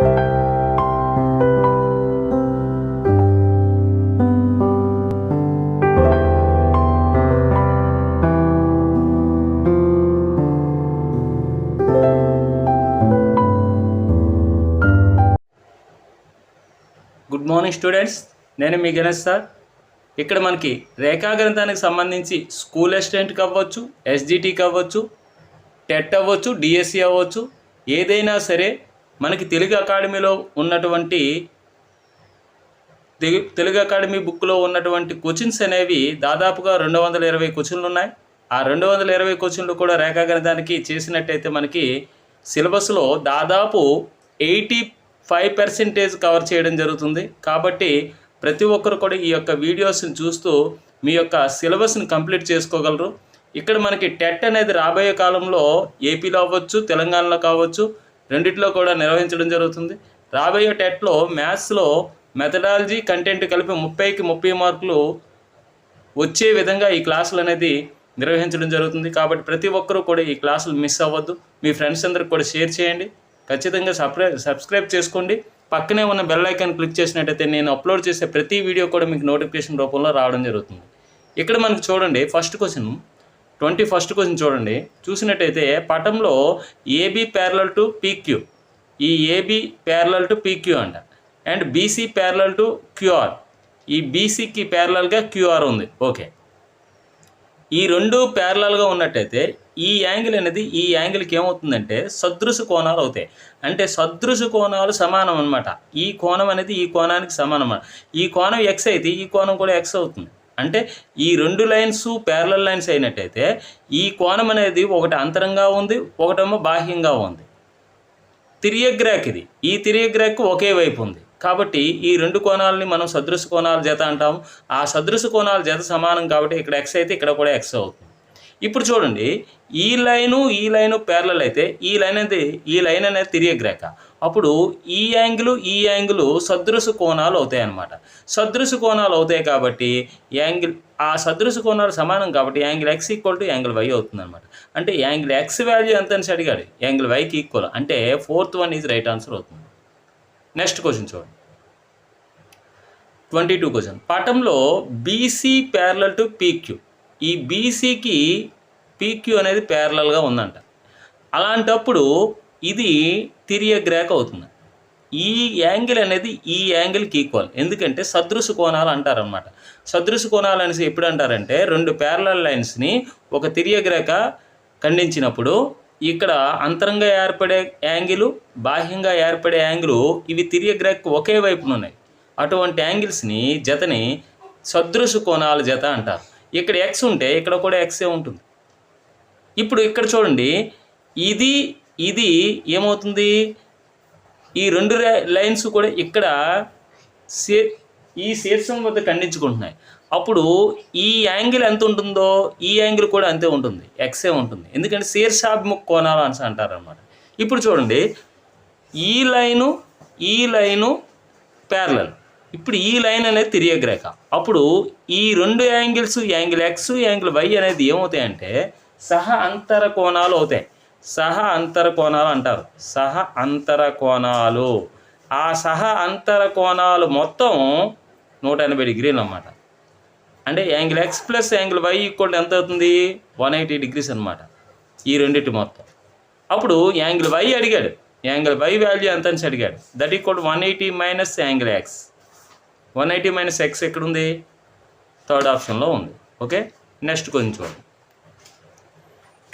Good morning students నేను మీ Ganesh sir. ఇక్కడ మనకి రేఖాగ్రంథానికి సంబంధించి స్కూల్ అసిస్టెంట్కి అవ్వచ్చు ఎస్జిటికి అవ్వచ్చు టెట్ అవ్వచ్చు డిఎస్సి అవ్వచ్చు ఏదైనా సరే మనకి తెలుగు అకాడమీలో ఉన్నటువంటి తెలుగు అకాడమీ బుక్లో ఉన్నటువంటి క్వశ్చన్స్ అనేవి దాదాపుగా రెండు వందల ఇరవై క్వశ్చన్లు ఉన్నాయి. ఆ రెండు వందల ఇరవై క్వశ్చన్లు కూడా రేఖాగణితానికి చేసినట్టయితే మనకి సిలబస్లో దాదాపు ఎయిటీ ఫైవ్ పర్సెంటేజ్ కవర్ చేయడం జరుగుతుంది. కాబట్టి ప్రతి ఒక్కరు కూడా ఈ యొక్క వీడియోస్ని చూస్తూ మీ యొక్క సిలబస్ని కంప్లీట్ చేసుకోగలరు. ఇక్కడ మనకి టెట్ అనేది రాబోయే కాలంలో ఏపీలో అవ్వచ్చు తెలంగాణలో కావచ్చు రెండిట్లో కూడా నిర్వహించడం జరుగుతుంది. రాబోయే టెట్లో మ్యాథ్స్లో మెథడాలజీ కంటెంట్ కలిపి ముప్పైకి ముప్పై మార్కులు వచ్చే విధంగా ఈ క్లాసులు అనేది నిర్వహించడం జరుగుతుంది. కాబట్టి ప్రతి ఒక్కరూ కూడా ఈ క్లాసులు మిస్ అవ్వద్దు. మీ ఫ్రెండ్స్ అందరికి కూడా షేర్ చేయండి. ఖచ్చితంగా సబ్స్క్రైబ్ సబ్స్క్రైబ్ చేసుకోండి. పక్కనే ఉన్న బెల్ ఐకాన్ క్లిక్ చేసినట్టయితే నేను అప్లోడ్ చేసే ప్రతి వీడియో కూడా మీకు నోటిఫికేషన్ రూపంలో రావడం జరుగుతుంది. ఇక్కడ మనకు చూడండి first question twenty first question చూడండి. చూసినట్టయితే పటంలో ఏబీ ప్యారలల్ టు పీక్యూ ఈ ఏబీ ప్యారలల్ టు పీక్యూ అంట. And BC parallel to QR ఈ బీసీకి ప్యారలల్గా క్యూఆర్ ఉంది. ఓకే. ఈ రెండు ప్యారలల్గా ఉన్నట్టయితే ఈ యాంగిల్ అనేది ఈ యాంగిల్కి ఏమవుతుందంటే సదృశ కోణాలు అవుతాయి. అంటే సదృశ కోణాలు సమానం అనమాట ఈ కోణం అనేది ఈ కోణానికి సమానం అన్నమాట. ఈ కోణం ఎక్స్ అయితే ఈ కోణం కూడా ఎక్స్ అవుతుంది. అంటే ఈ రెండు లైన్స్ ప్యారలల్ లైన్స్ అయినట్టయితే ఈ కోణం అనేది ఒకటి అంతరంగా ఉంది ఒకటేమో బాహ్యంగా ఉంది. తిరియగ్రాక్ ఇది. ఈ తిరియగ్రాక్ ఒకే వైపు ఉంది. కాబట్టి ఈ రెండు కోణాలని మనం సదృశ కోణాల జత అంటాము. ఆ సదృశ కోణాల జత సమానం కాబట్టి ఇక్కడ ఎక్స్ అయితే ఇక్కడ కూడా ఎక్స్ అవుతుంది. ఇప్పుడు చూడండి ఈ లైను ఈ లైను ప్యారలల్ అయితే ఈ లైన్ అనేది ఈ లైన్ అనేది తిరియగ్రాక. అప్పుడు ఈ యాంగిల్ ఈ యాంగిల్ సదృశ కోణాలు అవుతాయి అన్నమాట సదృశ కోణాలు అవుతాయి కాబట్టి యాంగిల్ ఆ సదృశ కోణాలు సమానం కాబట్టి angle X equal to angle Y అవుతుంది అనమాట అంటే యాంగిల్ ఎక్స్ వాల్యూ ఎంత అని అడిగాడు. యాంగిల్ వైకి ఈక్వల్ అంటే fourth one is right answer అవుతుంది. నెక్స్ట్ క్వశ్చన్ చూడండి. ట్వంటీ టూ క్వశ్చన్ పటంలో బీసీ ప్యారలల్ టు పీక్యూ ఈ బీసీకి పీక్యూ అనేది ప్యారలల్గా ఉందంట. అలాంటప్పుడు ఇది తిరియగ్రాక్ అవుతుంది. ఈ యాంగిల్ అనేది ఈ యాంగిల్కి ఈక్వల్ ఎందుకంటే సదృశ కోణాలు అంటారనమాట సదృశ కోణాలు అనేసి ఎప్పుడు అంటారంటే రెండు ప్యారలల్ లైన్స్ని ఒక తిరియగ్రేఖ ఖండించినప్పుడు ఇక్కడ అంతరంగా ఏర్పడే యాంగిల్ బాహ్యంగా ఏర్పడే యాంగిల్ ఇవి తిరియగ్రేఖ ఒకే వైపున ఉన్నాయి. అటువంటి యాంగిల్స్ని జతని సదృశ కోణాల జత అంటారు. ఇక్కడ ఎక్స్ ఉంటే ఇక్కడ కూడా ఎక్సే ఉంటుంది. ఇప్పుడు ఇక్కడ చూడండి ఇది ఇది ఏమవుతుంది? ఈ రెండు లైన్స్ కూడా ఇక్కడ సే ఈ శీర్షం వద్ద ఖండించుకుంటున్నాయి. అప్పుడు ఈ యాంగిల్ ఎంత ఉంటుందో ఈ యాంగిల్ కూడా అంతే ఉంటుంది. ఎక్సే ఉంటుంది. ఎందుకంటే శీర్షాభిముఖ కోణాలు అని అంటారనమాట ఇప్పుడు చూడండి. ఈ లైను ఈ లైను ప్యారలల్ ఇప్పుడు ఈ లైన్ అనేది తిరియగ్రేఖ అప్పుడు ఈ రెండు angles angle X angle Y అనేది ఏమవుతాయంటే సహ అంతర కోణాలు అవుతాయి. సహ అంతర కోణాలు అంటారు. సహ అంతర కోణాలు. ఆ సహ అంతర కోణాలు మొత్తం నూట ఎనభై డిగ్రీలు అన్నమాట. అంటే angle X plus angle Y equal ఎంత అవుతుంది? వన్ ఎయిటీ డిగ్రీస్ అనమాట ఈ రెండింటి మొత్తం. అప్పుడు యాంగిల్ వై అడిగాడు. యాంగిల్ వై వాల్యూ ఎంత అని అడిగాడు. That equal one eighty minus angle X. One eighty minus X ఎక్కడుంది? థర్డ్ ఆప్షన్లో ఉంది. ఓకే? నెక్స్ట్ కొంచెం చూడండి.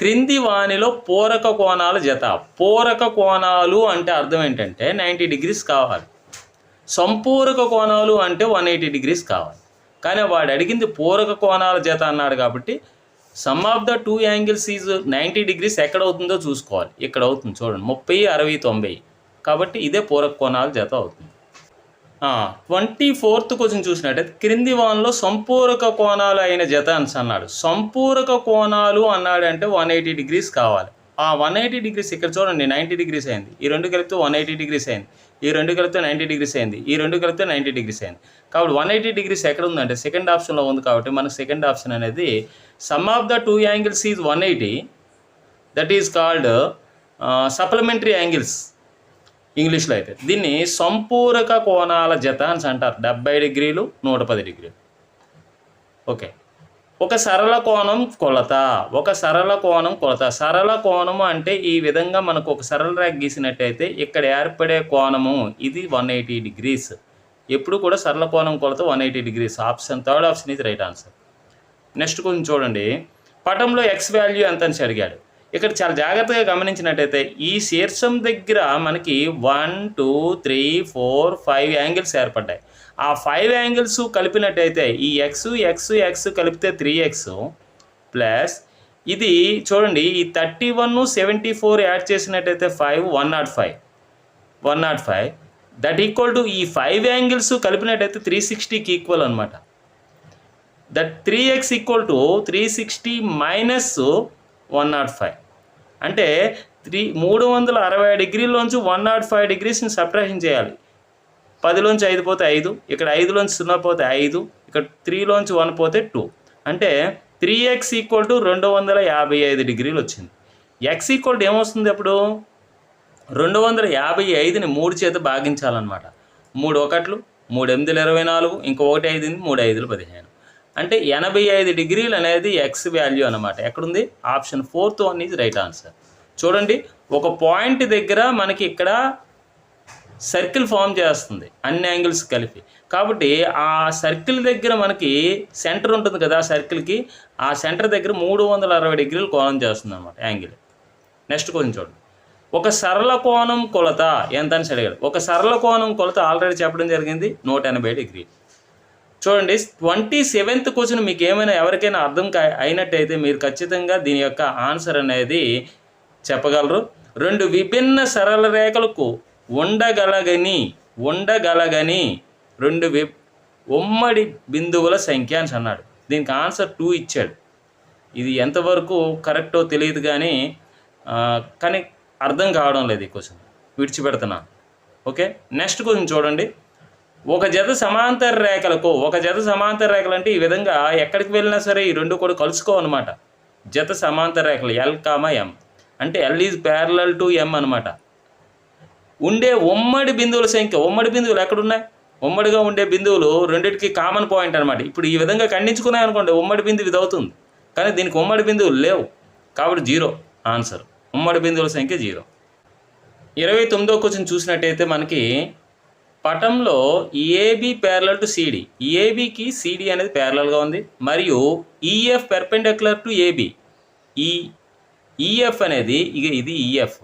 క్రింది వానిలో పూరక కోణాల జత. పూరక కోణాలు అంటే అర్థం ఏంటంటే నైంటీ డిగ్రీస్ కావాలి. సంపూరక కోణాలు అంటే వన్ ఎయిటీ డిగ్రీస్ కావాలి. కానీ వాడు అడిగింది పూరక కోణాల జత అన్నాడు కాబట్టి sum of the two angles is ninety degrees ఎక్కడ అవుతుందో చూసుకోవాలి. ఇక్కడ అవుతుంది చూడండి ముప్పై అరవై తొంభై. కాబట్టి ఇదే పూరక కోణాల జత అవుతుంది. ట్వంటీ ఫోర్త్ క్వశ్చన్ చూసినట్టయితే క్రింది వన్లో సంపూరక కోణాలు అయిన జత అన్నాడు. సంపూరక కోణాలు అన్నాడు అంటే వన్ ఎయిటీ డిగ్రీస్ కావాలి. ఆ వన్ ఎయిటీ డిగ్రీస్ ఇక్కడ చూడండి నైంటీ డిగ్రీస్ అయింది. ఈ రెండు కలిపితే వన్ ఎయిటీ డిగ్రీస్ అయింది. ఈ రెండు కలిపితే నైంటీ డిగ్రీస్ అయింది. ఈ రెండు కలిపితే నైంటీ డిగ్రీస్ అయింది. కాబట్టి వన్ ఎయిటీ డిగ్రీస్ ఎక్కడ ఉందంటే సెకండ్ ఆప్షన్లో ఉంది కాబట్టి మనకు సెకండ్ ఆప్షన్ అనేది sum of the two angles is one eighty. That is called supplementary angles. ఇంగ్లీష్లో అయితే. దీన్ని సంపూరక కోణాల జత అని అంటారు. డెబ్బై డిగ్రీలు నూట పది డిగ్రీలు. ఓకే. ఒక సరళ కోణం కొలత. ఒక సరళ కోణం కొలత. సరళ కోణము అంటే ఈ విధంగా మనకు ఒక సరళ రేఖ గీసినట్టయితే ఇక్కడ ఏర్పడే కోణము ఇది వన్ ఎయిటీ డిగ్రీస్. ఎప్పుడు కూడా సరళ కోణం కొలత one eighty degrees. Option third option ఇది రైట్ ఆన్సర్. నెక్స్ట్ కొంచెం చూడండి. పటంలో ఎక్స్ వాల్యూ ఎంత అని అడిగాడు. ఇక్కడ చాలా జాగ్రత్తగా గమనించినట్టయితే ఈ శీర్షం దగ్గర మనకి one two three four five angles ఏర్పడ్డాయి. ఆ ఫైవ్ యాంగిల్స్ కలిపినట్టయితే ఈ ఎక్స్ ఎక్స్ ఎక్స్ కలిపితే త్రీ ఎక్స్ ప్లస్ ఇది చూడండి ఈ thirty one seventy four add చేసినట్టయితే five one not five one not five that equal to ఈ ఫైవ్ యాంగిల్స్ కలిపినట్టయితే త్రీ సిక్స్టీకి ఈక్వల్ అనమాట that three X equal to three sixty minus one not five. అంటే three మూడు వందల అరవై డిగ్రీలోంచి వన్ నాట్ ఫైవ్ డిగ్రీస్ని సబ్ట్రాక్షన్ చేయాలి. పదిలోంచి ఐదు పోతే ఐదు ఇక్కడ ఐదులోంచి సున్నా పోతే ఐదు ఇక్కడ త్రీలోంచి వన్ పోతే టూ. అంటే త్రీ ఎక్స్ ఈక్వల్ టు రెండు వందల యాభై ఐదు డిగ్రీలు వచ్చింది. ఎక్స్ ఈక్వల్ టు ఏమొస్తుంది అప్పుడు? రెండు వందల యాభై ఐదుని మూడు చేత భాగించాలన్నమాట. మూడు ఒకట్లు మూడు ఎనిమిదిలు ఇరవై నాలుగు ఇంకో ఒకటి ఐదు మూడు ఐదులు పదిహేను. అంటే ఎనభై ఐదు డిగ్రీలు అనేది ఎక్స్ వాల్యూ అనమాట ఎక్కడుంది? Option fourth one is right answer చూడండి ఒక పాయింట్ దగ్గర మనకి ఇక్కడ సర్కిల్ ఫామ్ చేస్తుంది అన్ని యాంగిల్స్ కలిపి. కాబట్టి ఆ సర్కిల్ దగ్గర మనకి సెంటర్ ఉంటుంది కదా ఆ సర్కిల్కి ఆ సెంటర్ దగ్గర మూడు వందల అరవై డిగ్రీలు కోణం చేస్తుంది అనమాట యాంగిల్ నెక్స్ట్ కొంచెం చూడండి. ఒక సరళ కోణం కొలత ఎంత అని అడిగాడు. ఒక సరళ కోణం కొలత ఆల్రెడీ చెప్పడం జరిగింది నూట ఎనభై డిగ్రీ చూడండి ట్వంటీ సెవెంత్ క్వశ్చన్ మీకు ఏమైనా ఎవరికైనా అర్థం కా అయినట్టయితే మీరు ఖచ్చితంగా దీని యొక్క ఆన్సర్ అనేది చెప్పగలరు. రెండు విభిన్న సరళ రేఖలకు ఉండగలగని ఉండగలగని రెండు వి ఉమ్మడి బిందువుల సంఖ్య అని అన్నాడు. దీనికి ఆన్సర్ టూ ఇచ్చాడు. ఇది ఎంతవరకు కరెక్టో తెలియదు కానీ కానీ అర్థం కావడం లేదు ఈ క్వశ్చన్. విడిచిపెడుతున్నాను. ఓకే? నెక్స్ట్ క్వశ్చన్ చూడండి. ఒక జత సమాంతర రేఖలకు ఒక జత సమాంతర రేఖలు అంటే ఈ విధంగా ఎక్కడికి వెళ్ళినా సరే ఈ రెండు కూడా కలుసుకోవన్నమాట జత సమాంతర రేఖలు ఎల్ కామ ఎం అంటే L is parallel to M అనమాట ఉండే ఉమ్మడి బిందువుల సంఖ్య ఉమ్మడి బిందువులు ఎక్కడున్నాయి? ఉమ్మడిగా ఉండే బిందువులు రెండింటికి కామన్ పాయింట్ అనమాట ఇప్పుడు ఈ విధంగా ఖండించుకున్నాయి అనుకోండి ఉమ్మడి బిందువు ఇది అవుతుంది. కానీ దీనికి ఉమ్మడి బిందువులు లేవు. కాబట్టి జీరో ఆన్సర్ ఉమ్మడి బిందువుల సంఖ్య జీరో. ఇరవై తొమ్మిదో క్వశ్చన్ చూసినట్టయితే మనకి పటంలో ఏబి ప్యారలల్ టు సిడి ఏబికి సిడి అనేది ప్యారలల్గా ఉంది. మరియు ఈఎఫ్ పెర్పెండిక్యులర్ టు ఏబి ఈ ఈఎఫ్ అనేది ఇక ఇది ఈఎఫ్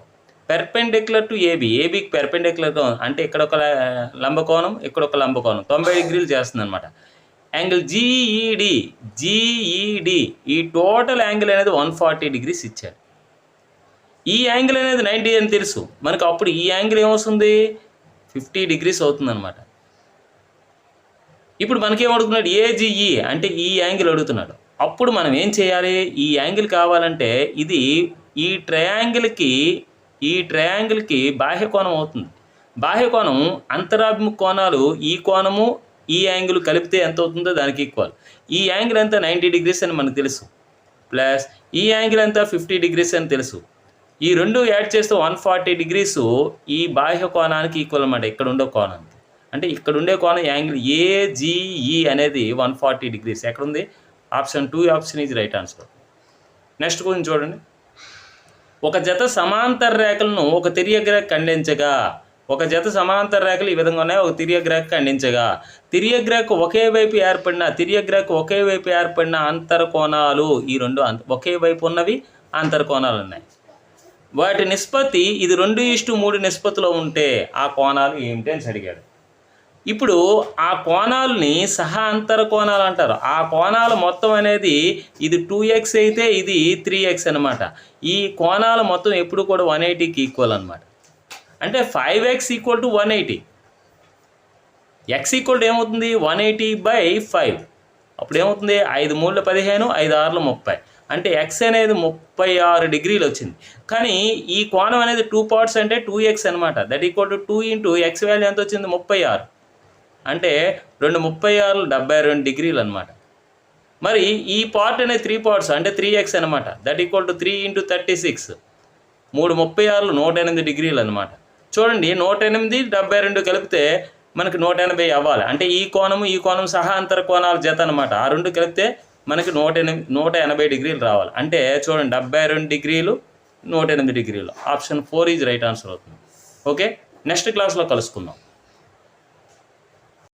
పెర్పెండిక్యులర్ టు ఏబి ఏబికి పెర్పెండిక్యులర్గా ఉంది. అంటే ఇక్కడ ఒక లంబకోణం ఇక్కడ ఒక లంబకోణం. తొంభై డిగ్రీలు చేస్తుంది అనమాట యాంగిల్ జీఈడి జీఈడి ఈ టోటల్ యాంగిల్ అనేది వన్ ఫార్టీ డిగ్రీస్ ఇచ్చారు. ఈ యాంగిల్ అనేది నైంటీ అని తెలుసు. మనకు అప్పుడు ఈ యాంగిల్ ఏమొస్తుంది? ఫిఫ్టీ డిగ్రీస్ అవుతుందన్నమాట. ఇప్పుడు మనకేం అడుగుతున్నాడు ఏజీఈ e అంటే ఈ యాంగిల్ అడుగుతున్నాడు. అప్పుడు మనం ఏం చేయాలి? ఈ యాంగిల్ కావాలంటే ఇది ఈ ట్రయాంగిల్కి ఈ ట్రయాంగిల్కి బాహ్య కోణం అవుతుంది. బాహ్య కోణం అంతరాభిముఖ కోణాలు ఈ కోణము ఈ యాంగిల్ కలిపితే ఎంత అవుతుందో దానికి ఈక్వల్ ఈ యాంగిల్ ఎంత? నైంటీ డిగ్రీస్ అని మనకు తెలుసు. ప్లస్ ఈ యాంగిల్ ఎంత? ఫిఫ్టీ డిగ్రీస్ అని తెలుసు. ఈ రెండు యాడ్ చేస్తే వన్ ఫార్టీ డిగ్రీస్ ఈ బాహ్య కోణానికి ఈక్వల్ అన్నమాట. ఇక్కడ ఉండే కోణానికి అంటే ఇక్కడ ఉండే కోణం యాంగిల్ ఏజిఈ e అనేది వన్ ఫార్టీ డిగ్రీస్ ఎక్కడుంది option two option is right answer next గురించి చూడండి. ఒక జత సమాంతర రేఖలను ఒక తిరియగ్రేఖ ఖండించగా. ఒక జత సమాంతర రేఖలు ఈ విధంగా ఉన్నాయి. ఒక తిరియగ్రేఖ ఖండించగా. తిరియగ్రేఖ ఒకే వైపు ఏర్పడిన తిరియగ్రేఖ ఒకే వైపు ఏర్పడిన అంతర కోణాలు ఈ రెండు ఒకే వైపు ఉన్నవి అంతర కోణాలు ఉన్నాయి. వాటి నిష్పత్తి ఇది రెండు ఇష్టు మూడు నిష్పత్తిలో ఉంటే ఆ కోణాలు ఏమిటి అని అడిగాడు. ఇప్పుడు ఆ కోణాలని సహా అంతర కోణాలు అంటారు. ఆ కోణాలు మొత్తం అనేది ఇది టూ ఎక్స్ అయితే ఇది త్రీ ఎక్స్ అనమాట ఈ కోణాలు మొత్తం ఎప్పుడు కూడా వన్ ఎయిటీకి ఈక్వల్ అనమాట అంటే five X equal to one eighty X equal to ఏమవుతుంది? వన్ ఎయిటీ బై ఫైవ్ అప్పుడు ఏమవుతుంది? ఐదు మూడుల పదిహేను ఐదు ఆరుల ముప్పై. అంటే ఎక్స్ అనేది ముప్పై ఆరు డిగ్రీలు వచ్చింది. కానీ ఈ కోణం అనేది టూ పార్ట్స్ అంటే టూ ఎక్స్ అనమాట that equal to two into X value ఎంత వచ్చింది? ముప్పై ఆరు. అంటే రెండు ముప్పై ఆరులు డెబ్బై రెండు డిగ్రీలు అనమాట మరి ఈ పార్ట్ అనేది త్రీ పార్ట్స్ అంటే త్రీ ఎక్స్ అనమాట that equal to three into thirty six మూడు ముప్పై ఆరులు నూట ఎనిమిది డిగ్రీలు అనమాట చూడండి నూట ఎనిమిది డెబ్బై రెండు కలిపితే మనకి నూట ఎనభై అవ్వాలి. అంటే ఈ కోణము ఈ కోణం సహా అంతర కోణాల జత అనమాట ఆ రెండు కలిపితే మనకి నూట ఎనిమిది నూట ఎనభై డిగ్రీలు రావాలి. అంటే చూడండి డెబ్బై రెండు డిగ్రీలు నూట ఎనిమిది డిగ్రీలు. Option four is right answer అవుతుంది. ఓకే? నెక్స్ట్ క్లాస్లో కలుసుకుందాం.